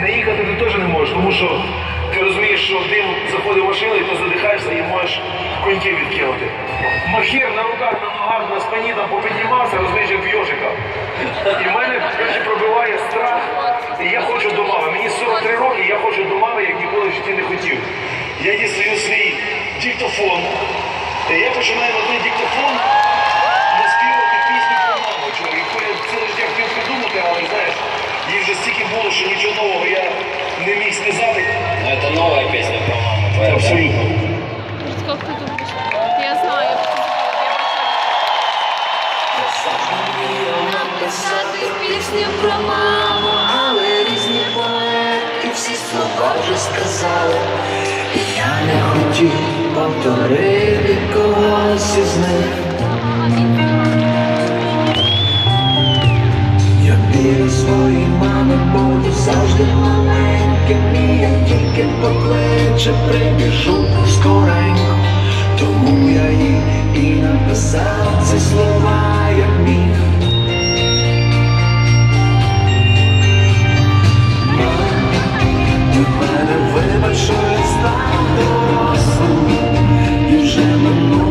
Не їхати ти теж не можеш, тому що ти розумієш, що дим заходить в машину, і ти задихаєшся і можеш коньків відкинути. Махір на руках, на ногах, на спині там попіднімався, розумієш, як в йожика. І в мене коротше, пробиває страх, і я хочу до мами. Мені 43 роки, я хочу до мами, як ніколи в житті не хотів. Я дістаю свій диктофон. І я починаю на диктофон Абсолютно. Ты думаешь? Я знаю. Написати пісню про маму, але різні поети всі слова вже сказали. І я не хотів повторити когось із них. Я біля своєї мами буду завжди маленьким, і як тільки наче прибіжу скоренько, тому я їй і написав ці слова, як міг. Ти мене вибач, що я став дорослим і вже минуло.